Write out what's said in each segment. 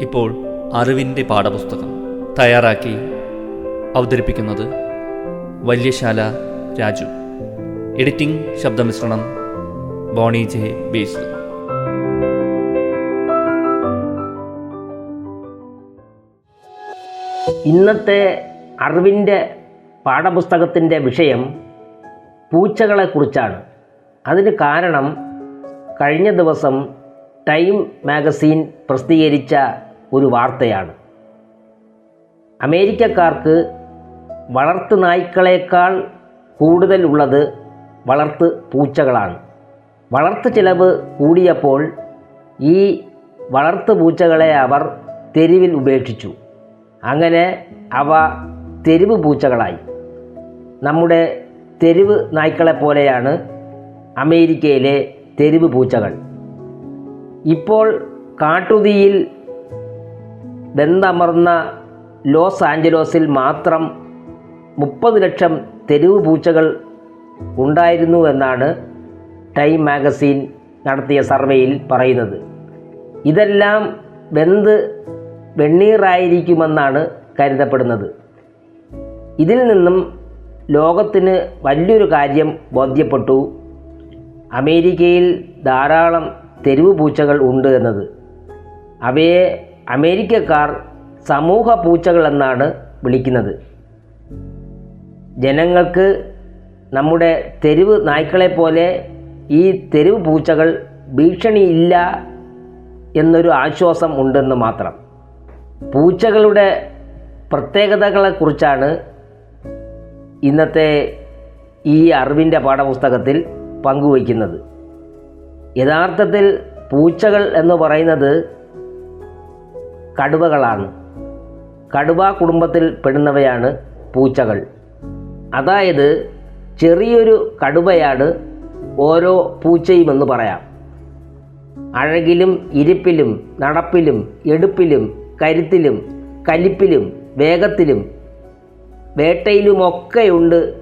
ഇപ്പോൾ അറിവിന്റെ പാഠപുസ്തകം തയ്യാറാക്കി അവതരിപ്പിക്കുന്നത് വല്യശാല രാജു. എഡിറ്റിംഗ് ശബ്ദമിശ്രണം ബോണി ജെ ബേസ്. ഇന്നത്തെ അറിവിന്റെ പാഠപുസ്തകത്തിന്റെ വിഷയം പൂച്ചകളെക്കുറിച്ചാണ്. അതിന് കാരണം കഴിഞ്ഞ ദിവസം ടൈം മാഗസീൻ പ്രസിദ്ധീകരിച്ച ഒരു വാർത്തയാണ്. അമേരിക്കക്കാർക്ക് വളർത്തു നായ്ക്കളേക്കാൾ കൂടുതൽ ഉള്ളത് വളർത്ത് പൂച്ചകളാണ്. വളർത്തു ചിലവ് കൂടിയപ്പോൾ ഈ വളർത്തു പൂച്ചകളെ അവർ തെരുവിൽ ഉപേക്ഷിച്ചു. അങ്ങനെ അവ തെരുവ് പൂച്ചകളായി. നമ്മുടെ തെരുവ് നായ്ക്കളെ പോലെയാണ് അമേരിക്കയിലെ തെരുവ് പൂച്ചകൾ. ഇപ്പോൾ കാട്ടുതീയിൽ ബന്ധമർന്ന ലോസ് ആഞ്ചലോസിൽ മാത്രം മുപ്പത് ലക്ഷം തെരുവ് പൂച്ചകൾ ഉണ്ടായിരുന്നു എന്നാണ് ടൈം മാഗസിൻ നടത്തിയ സർവേയിൽ പറയുന്നത്. ഇതെല്ലാം വെന്ത് വെണ്ണീറായിരിക്കുമെന്നാണ് കരുതപ്പെടുന്നത്. ഇതിൽ നിന്നും ലോകത്തിന് വലിയൊരു കാര്യം ബോധ്യപ്പെട്ടു. അമേരിക്കയിൽ ധാരാളം തെരുവ് പൂച്ചകൾ ഉണ്ട് എന്നത്. അവയെ അമേരിക്കക്കാർ സമൂഹ പൂച്ചകൾ എന്നാണ് വിളിക്കുന്നത്. ജനങ്ങൾക്ക് നമ്മുടെ തെരുവ് നായ്ക്കളെ പോലെ ഈ തെരുവ് പൂച്ചകൾ ഭീഷണിയില്ല എന്നൊരു ആശ്വാസം ഉണ്ടെന്ന് മാത്രം. പൂച്ചകളുടെ പ്രത്യേകതകളെക്കുറിച്ചാണ് ഇന്നത്തെ ഈ അറിവിന്റെ പാഠപുസ്തകത്തിൽ പങ്കുവയ്ക്കുന്നത്. യഥാർത്ഥത്തിൽ പൂച്ചകൾ എന്ന് പറയുന്നത് കടുവകളാണ്. കടുവ കുടുംബത്തിൽ പെടുന്നവയാണ് പൂച്ചകൾ. അതായത് ചെറിയൊരു കടുവയാണ് ഓരോ പൂച്ചയും എന്ന് പറയാം. അഴകിലും ഇരിപ്പിലും നടപ്പിലും എടുപ്പിലും കരുത്തിലും കലിപ്പിലും വേഗത്തിലും വേട്ടയിലുമൊക്കെയുണ്ട്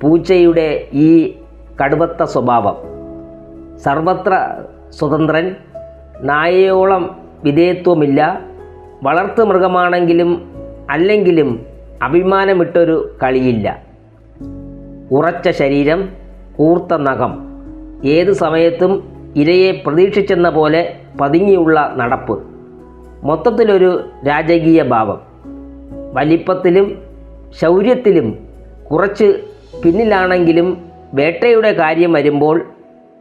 പൂച്ചയുടെ ഈ കടുവത്ത സ്വഭാവം. സർവത്ര സ്വതന്ത്രൻ നായയോളം വിധേയത്വമില്ല. വളർത്തു മൃഗമാണെങ്കിലും അല്ലെങ്കിലും അഭിമാനമിട്ടൊരു കളിയില്ല. ഉറച്ച ശരീരം കൂർത്ത നഖം. ഏത് സമയത്തും ഇരയെ പ്രതീക്ഷിച്ചെന്ന പോലെ പതുങ്ങിയുള്ള നടപ്പ്. മൊത്തത്തിലൊരു രാജകീയ ഭാവം. വലിപ്പത്തിലും ശൗര്യത്തിലും കുറച്ച് പിന്നിലാണെങ്കിലും വേട്ടയുടെ കാര്യം വരുമ്പോൾ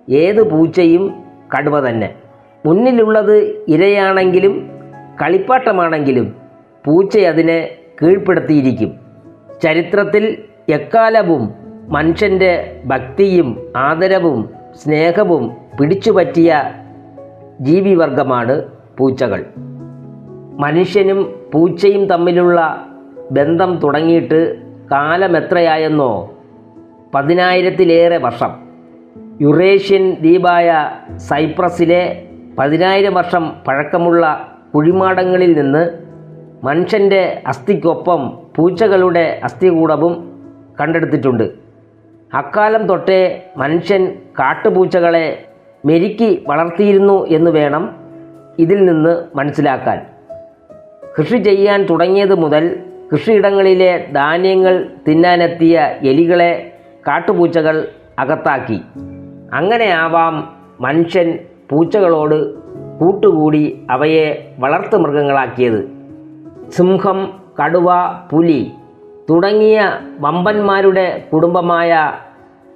ഏത് പൂച്ചയും കടുവ തന്നെ. മുന്നിലുള്ളത് ഇരയാണെങ്കിലും കളിപ്പാട്ടമാണെങ്കിലും പൂച്ച അതിനെ കീഴ്പ്പെടുത്തിയിരിക്കും. ചരിത്രത്തിൽ എക്കാലവും മനുഷ്യന്റെ ഭക്തിയും ആദരവും സ്നേഹവും പിടിച്ചുപറ്റിയ ജീവിവർഗമാണ് പൂച്ചകൾ. മനുഷ്യനും പൂച്ചയും തമ്മിലുള്ള ബന്ധം തുടങ്ങിയിട്ട് കാലമെത്രയായെന്നോ പതിനായിരത്തിലേറെ വർഷം. യുറേഷ്യൻ ദ്വീപായ സൈപ്രസിലെ പതിനായിരം വർഷം പഴക്കമുള്ള കുഴിമാടങ്ങളിൽ നിന്ന് മനുഷ്യന്റെ അസ്ഥിക്കൊപ്പം പൂച്ചകളുടെ അസ്ഥികൂടവും കണ്ടെടുത്തിട്ടുണ്ട്. അക്കാലം തൊട്ടേ മനുഷ്യൻ കാട്ടുപൂച്ചകളെ മെരുക്കി വളർത്തിയിരുന്നു എന്ന് വേണം ഇതിൽ നിന്ന് മനസ്സിലാക്കാൻ. കൃഷി ചെയ്യാൻ തുടങ്ങിയത് മുതൽ കൃഷിയിടങ്ങളിലെ ധാന്യങ്ങൾ തിന്നാനെത്തിയ എലികളെ കാട്ടുപൂച്ചകൾ അകത്താക്കി. അങ്ങനെയാവാം മനുഷ്യൻ പൂച്ചകളോട് കൂട്ടുകൂടി അവയെ വളർത്തു മൃഗങ്ങളാക്കിയത് സിംഹം കടുവ പുലി തുടങ്ങിയ വമ്പന്മാരുടെ കുടുംബമായ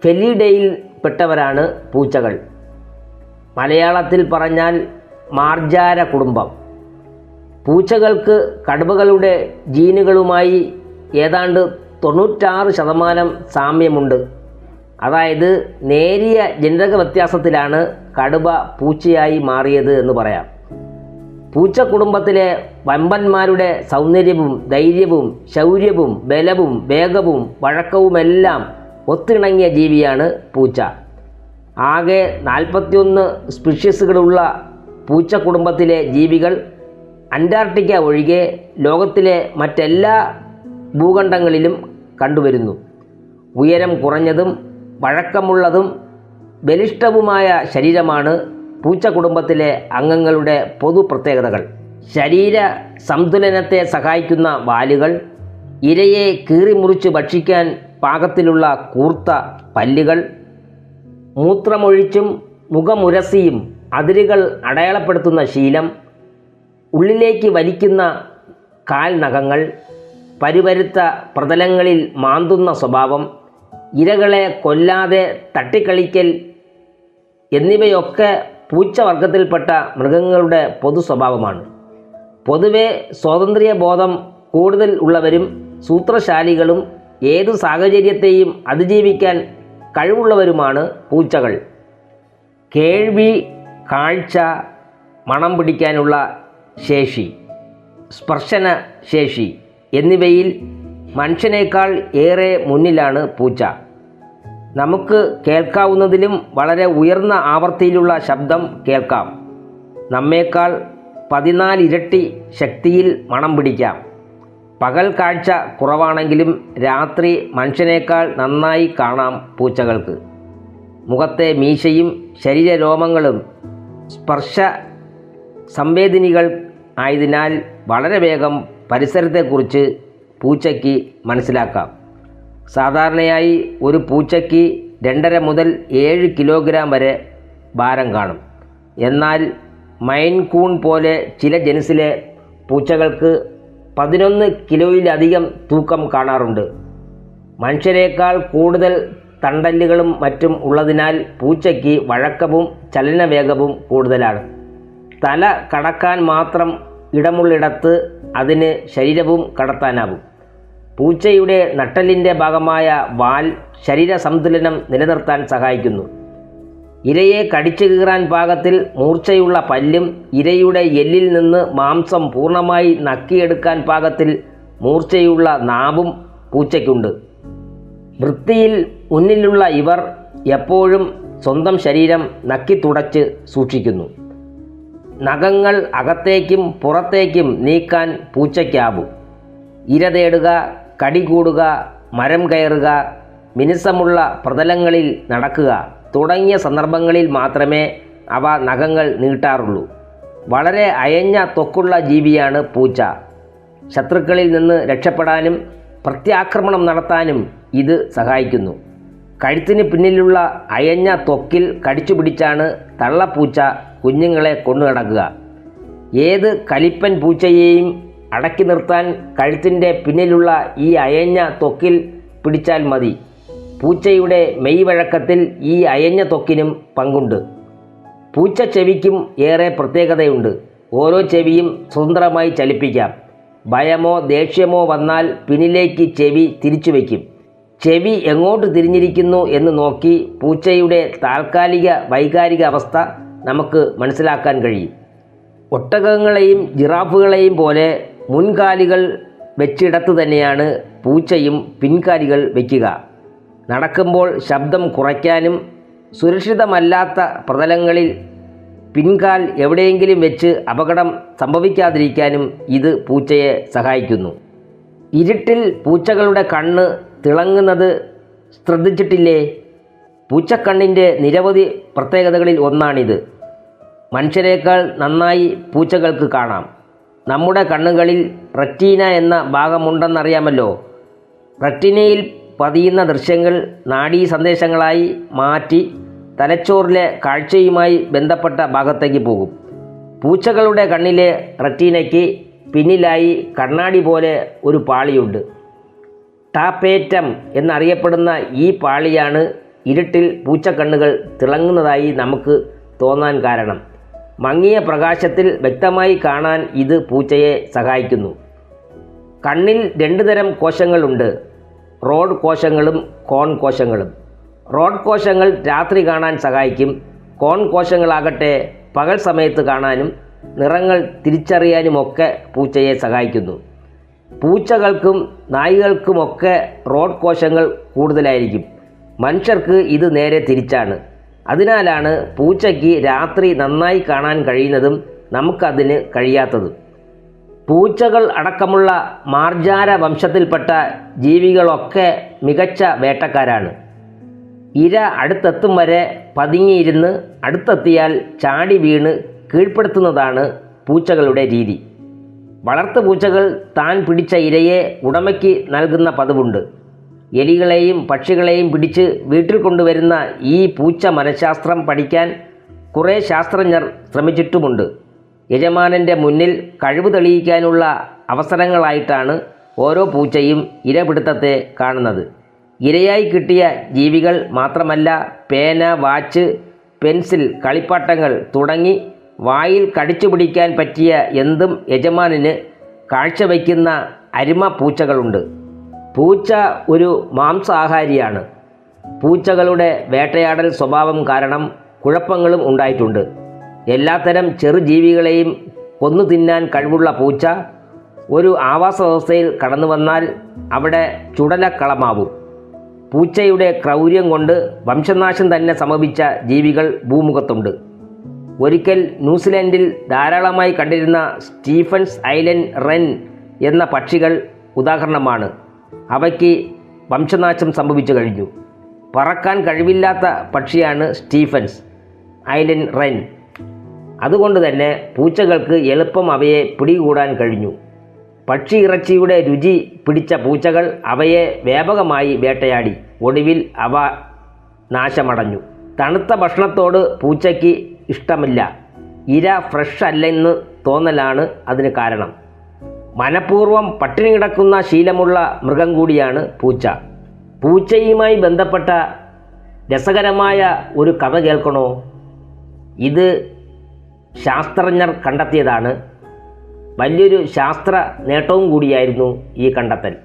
ഫെലിഡയിൽ പെട്ടവരാണ് പൂച്ചകൾ. മലയാളത്തിൽ പറഞ്ഞാൽ മാർജാര കുടുംബം. പൂച്ചകൾക്ക് കടുവകളുടെ ജീനുകളുമായി ഏതാണ്ട് തൊണ്ണൂറ്റാറ് ശതമാനം സാമ്യമുണ്ട്. അതായത് നേരിയ ജനിതക വ്യത്യാസത്തിലാണ് കടുവ പൂച്ചയായി മാറിയത് എന്ന് പറയാം. പൂച്ച കുടുംബത്തിലെ വമ്പന്മാരുടെ സൗന്ദര്യവും ധൈര്യവും ശൗര്യവും ബലവും വേഗവും വഴക്കവുമെല്ലാം ഒത്തിണങ്ങിയ ജീവിയാണ് പൂച്ച. ആകെ നാൽപ്പത്തിയൊന്ന് സ്പീഷീസുകളുള്ള പൂച്ച കുടുംബത്തിലെ ജീവികൾ അന്റാർട്ടിക്ക ഒഴികെ ലോകത്തിലെ മറ്റെല്ലാ ഭൂഖണ്ഡങ്ങളിലും കണ്ടുവരുന്നു. ഉയരം കുറഞ്ഞതും വഴക്കമുള്ളതും ബലിഷ്ഠവുമായ ശരീരമാണ് പൂച്ച കുടുംബത്തിലെ അംഗങ്ങളുടെ പൊതു പ്രത്യേകതകൾ. ശരീര സന്തുലനത്തെ സഹായിക്കുന്ന വാലുകൾ ഇരയെ കീറിമുറിച്ച് ഭക്ഷിക്കാൻ പാകത്തിലുള്ള കൂർത്ത പല്ലുകൾ മൂത്രമൊഴിച്ചും മുഖമുരസിയും അതിരുകൾ അടയാളപ്പെടുത്തുന്ന ശീലം ഉള്ളിലേക്ക് വലിക്കുന്ന കാൽ നഖങ്ങൾ പ്രതലങ്ങളിൽ മാന്തുന്ന സ്വഭാവം ഇരകളെ കൊല്ലാതെ തട്ടിക്കളിക്കൽ എന്നിവയൊക്കെ പൂച്ചവർഗത്തിൽപ്പെട്ട മൃഗങ്ങളുടെ പൊതു സ്വഭാവമാണ് പൊതുവെ സ്വാതന്ത്ര്യ ബോധം കൂടുതൽ ഉള്ളവരും സൂത്രശാലികളും ഏതു സാഹചര്യത്തെയും അതിജീവിക്കാൻ കഴിവുള്ളവരുമാണ് പൂച്ചകൾ. കേൾവി കാഴ്ച മണം പിടിക്കാനുള്ള ശേഷി സ്പർശന ശേഷി എന്നിവയിൽ മനുഷ്യനേക്കാൾ ഏറെ മുന്നിലാണ് പൂച്ച. നമുക്ക് കേൾക്കാവുന്നതിലും വളരെ ഉയർന്ന ആവർത്തിയിലുള്ള ശബ്ദം കേൾക്കാം. നമ്മേക്കാൾ പതിനാലിരട്ടി ശക്തിയിൽ മണം പിടിക്കാം. പകൽ കാഴ്ച കുറവാണെങ്കിലും രാത്രി മനുഷ്യനേക്കാൾ നന്നായി കാണാം പൂച്ചകൾക്ക്. മുഖത്തെ മീശയും ശരീരരോമങ്ങളും സ്പർശ സംവേദിനികൾ ആയതിനാൽ വളരെ വേഗം പരിസരത്തെക്കുറിച്ച് പൂച്ചയ്ക്ക് മനസ്സിലാക്കാം. സാധാരണയായി ഒരു പൂച്ചയ്ക്ക് രണ്ടര മുതൽ ഏഴ് കിലോഗ്രാം വരെ ഭാരം കാണും. എന്നാൽ മൈൻകൂൺ പോലെ ചില ജനുസിലെ പൂച്ചകൾക്ക് പതിനൊന്ന് കിലോയിലധികം തൂക്കം കാണാറുണ്ട്. മനുഷ്യരേക്കാൾ കൂടുതൽ തണ്ടല്ലുകളും മറ്റും ഉള്ളതിനാൽ പൂച്ചയ്ക്ക് വഴക്കവും ചലനവേഗവും കൂടുതലാണ്. തല കടക്കാൻ മാത്രം ഇടമുള്ളിടത്ത് അതിന് ശരീരവും കടത്താനാകും പൂച്ചയുടെ നട്ടലിന്റെ ഭാഗമായ വാൽ ശരീര സന്തുലനം നിലനിർത്താൻ സഹായിക്കുന്നു. ഇരയെ കടിച്ചു കീറാൻ പാകത്തിൽ മൂർച്ചയുള്ള പല്ലും ഇരയുടെ എല്ലിൽ നിന്ന് മാംസം പൂർണമായി നക്കിയെടുക്കാൻ പാകത്തിൽ മൂർച്ചയുള്ള നാവും പൂച്ചയ്ക്കുണ്ട്. വൃത്തിയിൽ മുന്നിലുള്ള ഇവർ എപ്പോഴും സ്വന്തം ശരീരം നക്കി തുടച്ച് സൂക്ഷിക്കുന്നു. നഖങ്ങൾ അകത്തേക്കും പുറത്തേക്കും നീക്കാൻ പൂച്ചയ്ക്കാവും. ഇര തേടുക കടികൂടുക മരം കയറുക മിനുസമുള്ള പ്രതലങ്ങളിൽ നടക്കുക തുടങ്ങിയ സന്ദർഭങ്ങളിൽ മാത്രമേ അവ നഖങ്ങൾ നീട്ടാറുള്ളൂ. വളരെ അയഞ്ഞ തൊക്കുള്ള ജീവിയാണ് പൂച്ച. ശത്രുക്കളിൽ നിന്ന് രക്ഷപ്പെടാനും പ്രത്യാക്രമണം നടത്താനും ഇത് സഹായിക്കുന്നു. കഴുത്തിന് പിന്നിലുള്ള അയഞ്ഞ ത്വക്കിൽ കടിച്ചു പിടിച്ചാണ് തള്ളപ്പൂച്ച കുഞ്ഞുങ്ങളെ കൊണ്ടുനടക്കുക ഏത് കലിപ്പൻ പൂച്ചയെയും അടക്കി നിർത്താൻ കഴുത്തിന്റെ പിന്നിലുള്ള ഈ അയഞ്ഞ ത്വക്കിൽ പിടിച്ചാൽ മതി. പൂച്ചയുടെ മെയ് വഴക്കത്തിൽ ഈ അയഞ്ഞ തൊക്കിനും പങ്കുണ്ട്. പൂച്ച ചെവിക്കും ഏറെ പ്രത്യേകതയുണ്ട്. ഓരോ ചെവിയും സ്വതന്ത്രമായി ചലിപ്പിക്കാം. ഭയമോ ദേഷ്യമോ വന്നാൽ പിന്നിലേക്ക് ചെവി തിരിച്ചു വയ്ക്കും ചെവി എങ്ങോട്ട് തിരിഞ്ഞിരിക്കുന്നു എന്ന് നോക്കി പൂച്ചയുടെ താൽക്കാലിക വൈകാരിക അവസ്ഥ നമുക്ക് മനസ്സിലാക്കാൻ കഴിയും. ഒട്ടകങ്ങളെയും ജിറാഫുകളെയും പോലെ മുൻകാലികൾ വെച്ചിടത്ത് തന്നെയാണ് പൂച്ചയും പിൻകാലികൾ വയ്ക്കുക നടക്കുമ്പോൾ ശബ്ദം കുറയ്ക്കാനും സുരക്ഷിതമല്ലാത്ത പ്രതലങ്ങളിൽ പിൻകാൽ എവിടെയെങ്കിലും വെച്ച് അപകടം സംഭവിക്കാതിരിക്കാനും ഇത് പൂച്ചയെ സഹായിക്കുന്നു. ഇരുട്ടിൽ പൂച്ചകളുടെ കണ്ണ് തിളങ്ങുന്നത് ശ്രദ്ധിച്ചിട്ടില്ലേ? പൂച്ചക്കണ്ണിന്റെ നിരവധി പ്രത്യേകതകളിൽ ഒന്നാണിത്. മനുഷ്യരെക്കാൾ നന്നായി പൂച്ചകൾക്ക് കാണാം. നമ്മുടെ കണ്ണുകളിൽ റെറ്റീന എന്ന ഭാഗമുണ്ടെന്നറിയാമല്ലോ. റെറ്റിനയിൽ പതിയുന്ന ദൃശ്യങ്ങൾ നാഡീ സന്ദേശങ്ങളായി മാറ്റി തലച്ചോറിലെ കാഴ്ചയുമായി ബന്ധപ്പെട്ട ഭാഗത്തേക്ക് പോകും. പൂച്ചകളുടെ കണ്ണിലെ റെറ്റീനയ്ക്ക് പിന്നിലായി കണ്ണാടി പോലെ ഒരു പാളിയുണ്ട്. ടാപ്പേറ്റം എന്നറിയപ്പെടുന്ന ഈ പാളിയാണ് ഇരുട്ടിൽ പൂച്ചക്കണ്ണുകൾ തിളങ്ങുന്നതായി നമുക്ക് തോന്നാൻ കാരണം. മങ്ങിയ പ്രകാശത്തിൽ വ്യക്തമായി കാണാൻ ഇത് പൂച്ചയെ സഹായിക്കുന്നു. കണ്ണിൽ രണ്ടു തരം കോശങ്ങളുണ്ട് റോഡ് കോശങ്ങളും കോൺ കോശങ്ങളും. റോഡ് കോശങ്ങൾ രാത്രി കാണാൻ സഹായിക്കും. കോൺ കോശങ്ങളാകട്ടെ പകൽ സമയത്ത് കാണാനും നിറങ്ങൾ തിരിച്ചറിയാനുമൊക്കെ പൂച്ചയെ സഹായിക്കുന്നു. പൂച്ചകൾക്കും നായ്കൾക്കുമൊക്കെ റോഡ് കോശങ്ങൾ കൂടുതലായിരിക്കും. മനുഷ്യർക്ക് ഇത് നേരെ തിരിച്ചാണ്. അതിനാലാണ് പൂച്ചയ്ക്ക് രാത്രി നന്നായി കാണാൻ കഴിയുന്നതും നമുക്കതിന് കഴിയാത്തതും. പൂച്ചകൾ അടക്കമുള്ള മാർജാര വംശത്തിൽപ്പെട്ട ജീവികളൊക്കെ മികച്ച വേട്ടക്കാരാണ്. ഇര അടുത്തെത്തും വരെ പതുങ്ങിയിരുന്ന് അടുത്തെത്തിയാൽ ചാടി വീണ് കീഴ്പ്പെടുത്തുന്നതാണ് പൂച്ചകളുടെ രീതി. വളർത്തു പൂച്ചകൾ താൻ പിടിച്ച ഇരയെ ഉടമയ്ക്ക് നൽകുന്ന പതിവുണ്ട്. എലികളെയും പക്ഷികളെയും പിടിച്ച് വീട്ടിൽ കൊണ്ടുവരുന്ന ഈ പൂച്ച മനഃശാസ്ത്രം പഠിക്കാൻ കുറേ ശാസ്ത്രജ്ഞർ ശ്രമിച്ചിട്ടുമുണ്ട്. യജമാനന്റെ മുന്നിൽ കഴിവ് തെളിയിക്കാനുള്ള അവസരങ്ങളായിട്ടാണ് ഓരോ പൂച്ചയും ഇരപിടുത്തത്തെ കാണുന്നത്. ഇരയായി കിട്ടിയ ജീവികൾ മാത്രമല്ല പേന വാച്ച് പെൻസിൽ കളിപ്പാട്ടങ്ങൾ തുടങ്ങി വായിൽ കടിച്ചു പിടിക്കാൻ പറ്റിയ എന്തും യജമാനന് കാഴ്ചവയ്ക്കുന്ന അരിമ പൂച്ചകളുണ്ട്. പൂച്ച ഒരു മാംസാഹാരിയാണ്. പൂച്ചകളുടെ വേട്ടയാടൽ സ്വഭാവം കാരണം കുഴപ്പങ്ങളും ഉണ്ടായിട്ടുണ്ട്. എല്ലാത്തരം ചെറുജീവികളെയും കൊന്നു തിന്നാൻ കഴിവുള്ള പൂച്ച ഒരു ആവാസ വ്യവസ്ഥയിൽ കടന്നു വന്നാൽ അവിടെ ചുടലക്കളമാവും. പൂച്ചയുടെ ക്രൗര്യം കൊണ്ട് വംശനാശം തന്നെ സംഭവിച്ച ജീവികൾ ഭൂമുഖത്തുണ്ട്. ഒരിക്കൽ ന്യൂസിലൻഡിൽ ധാരാളമായി കണ്ടിരുന്ന സ്റ്റീഫൻസ് ഐലൻഡ് റെൻ എന്ന പക്ഷികൾ ഉദാഹരണമാണ്. അവയ്ക്ക് വംശനാശം സംഭവിച്ചു കഴിഞ്ഞു. പറക്കാൻ കഴിവില്ലാത്ത പക്ഷിയാണ് സ്റ്റീഫൻസ് ഐലൻഡ് റെൻ. അതുകൊണ്ട് തന്നെ പൂച്ചകൾക്ക് എളുപ്പം അവയെ പിടികൂടാൻ കഴിഞ്ഞു. പക്ഷി ഇറച്ചിയുടെ രുചി പിടിച്ച പൂച്ചകൾ അവയെ വ്യാപകമായി വേട്ടയാടി. ഒടുവിൽ അവ നാശമടഞ്ഞു. തണുത്ത ഭക്ഷണത്തോട് പൂച്ചയ്ക്ക് ഇഷ്ടമില്ല. ഇര ഫ്രഷ് അല്ലെന്ന് തോന്നലാണ് അതിന് കാരണം. മനഃപൂർവം പട്ടിണി കിടക്കുന്ന ശീലമുള്ള മൃഗം കൂടിയാണ് പൂച്ച. പൂച്ചയുമായി ബന്ധപ്പെട്ട രസകരമായ ഒരു കഥ കേൾക്കണോ? ഇത് ശാസ്ത്രജ്ഞർ കണ്ടെത്തിയതാണ്. വലിയൊരു ശാസ്ത്ര നേട്ടവും കൂടിയായിരുന്നു ഈ കണ്ടെത്തൽ.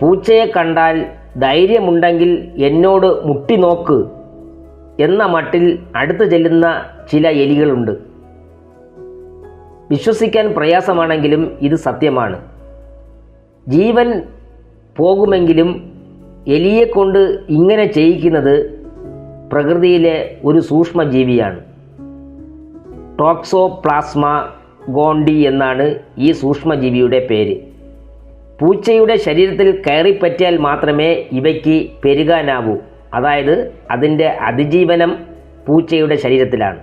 പൂച്ചയെ കണ്ടാൽ ധൈര്യമുണ്ടെങ്കിൽ എന്നോട് മുട്ടി നോക്ക്. എന്ന മട്ടിൽ അടുത്തു ചെല്ലുന്ന ചില എലികളുണ്ട്. വിശ്വസിക്കാൻ പ്രയാസമാണെങ്കിലും ഇത് സത്യമാണ്. ജീവൻ പോകുമെങ്കിലും എലിയെക്കൊണ്ട് ഇങ്ങനെ ചെയ്യിക്കുന്നത് പ്രകൃതിയിലെ ഒരു സൂക്ഷ്മജീവിയാണ്. ടോക്സോപ്ലാസ്മ ഗോണ്ടി എന്നാണ് ഈ സൂക്ഷ്മജീവിയുടെ പേര്. പൂച്ചയുടെ ശരീരത്തിൽ കയറിപ്പറ്റിയാൽ മാത്രമേ ഇവയ്ക്ക് പെരുകാനാവൂ. അതായത് അതിന്റെ അതിജീവനം പൂച്ചയുടെ ശരീരത്തിലാണ്.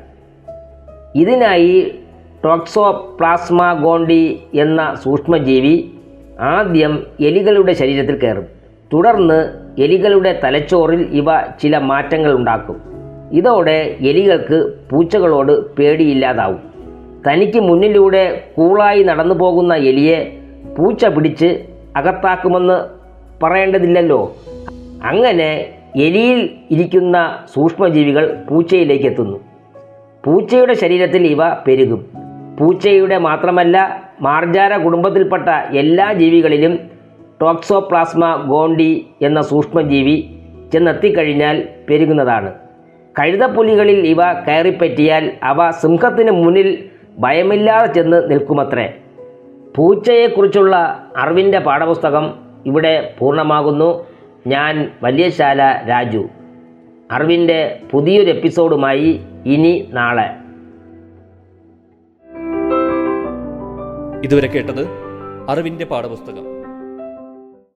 ഇതിനായി ടോക്സോപ്ലാസ്മ ഗോണ്ടി എന്ന സൂക്ഷ്മജീവി ആദ്യം എലികളുടെ ശരീരത്തിൽ കയറും. തുടർന്ന് എലികളുടെ തലച്ചോറിൽ ഇവ ചില മാറ്റങ്ങൾ ഉണ്ടാക്കും. ഇതോടെ എലികൾക്ക് പൂച്ചകളോട് പേടിയില്ലാതാവും. തനിക്ക് മുന്നിലൂടെ കൂളായി നടന്നു പോകുന്ന എലിയെ പൂച്ച പിടിച്ച് അകത്താക്കുമെന്ന് പറയേണ്ടതില്ലല്ലോ. അങ്ങനെ എലിയിൽ ഇരിക്കുന്ന സൂക്ഷ്മജീവികൾ പൂച്ചയിലേക്ക് എത്തുന്നു പൂച്ചയുടെ ശരീരത്തിൽ ഇവ പെരുകും. പൂച്ചയുടെ മാത്രമല്ല മാർജാര കുടുംബത്തിൽപ്പെട്ട എല്ലാ ജീവികളിലും ടോക്സോപ്ലാസ്മ ഗോണ്ടി എന്ന സൂക്ഷ്മജീവി ചെന്നെത്തിക്കഴിഞ്ഞാൽ പെരുകുന്നതാണ്. കഴുതപ്പുലികളിൽ ഇവ കയറിപ്പറ്റിയാൽ അവ സിംഹത്തിന് മുന്നിൽ ഭയമില്ലാതെ ചെന്ന് നിൽക്കുമത്രേ. പൂച്ചയെക്കുറിച്ചുള്ള അറിവിന്റെ പാഠപുസ്തകം ഇവിടെ പൂർണമാകുന്നു. ഞാൻ വലിയശാല രാജു. അറിവിന്റെ പുതിയൊരു എപ്പിസോഡുമായി ഇനി നാളെ. ഇതുവരെ കേട്ടത് അറിവിന്റെ പാഠപുസ്തകം.